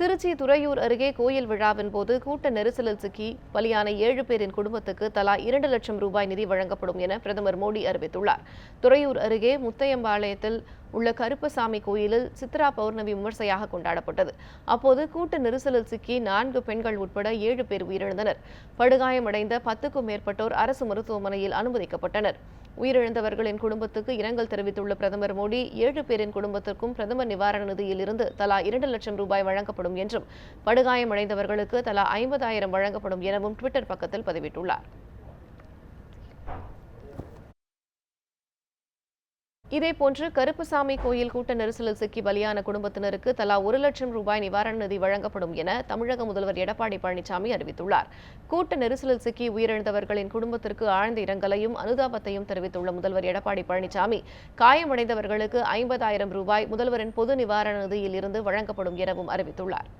திருச்சி துறையூர் அருகே கோயில் விழாவின் போது கூட்ட நெரிசலில் சிக்கி பலியான ஏழு பேரின் குடும்பத்துக்கு தலா இரண்டு லட்சம் ரூபாய் நிதி வழங்கப்படும் என பிரதமர் மோடி அறிவித்துள்ளார். துறையூர் அருகே முத்தையம்பாளையத்தில் உள்ள கருப்பசாமி கோயிலில் சித்ரா பௌர்ணமி விமர்சையாக கொண்டாடப்பட்டது. அப்போது கூட்ட நெரிசலில் சிக்கி நான்கு பெண்கள் உட்பட ஏழு பேர் உயிரிழந்தனர். படுகாயமடைந்த பத்துக்கும் மேற்பட்டோர் அரசு மருத்துவமனையில் அனுமதிக்கப்பட்டனர். உயிரிழந்தவர்களின் குடும்பத்துக்கு இரங்கல் தெரிவித்துள்ள பிரதமர் மோடி ஏழு பேரின் குடும்பத்திற்கும் பிரதமர் நிவாரண நிதியில் இருந்து தலா இரண்டு லட்சம் ரூபாய் வழங்கப்படும் என்றும் படுகாயமடைந்தவர்களுக்கு தலா ஐம்பதாயிரம் வழங்கப்படும் எனவும் ட்விட்டர் பக்கத்தில் பதிவிட்டுள்ளார். இதேபோன்று கருப்புசாமி கோயில் கூட்ட நெரிசலில் சிக்கி பலியான குடும்பத்தினருக்கு தலா ஒரு லட்சம் ரூபாய் நிவாரண நிதி வழங்கப்படும் என தமிழக முதல்வர் எடப்பாடி பழனிசாமி அறிவித்துள்ளார். கூட்ட நெரிசலில் சிக்கி உயிரிழந்தவர்களின் குடும்பத்திற்கு ஆழ்ந்த இரங்கலையும் அனுதாபத்தையும் தெரிவித்துள்ள முதல்வர் எடப்பாடி பழனிசாமி காயமடைந்தவர்களுக்கு ஐம்பதாயிரம் ரூபாய் முதல்வரின் பொது நிவாரண நிதியில் இருந்து வழங்கப்படும் எனவும் அறிவித்துள்ளார்.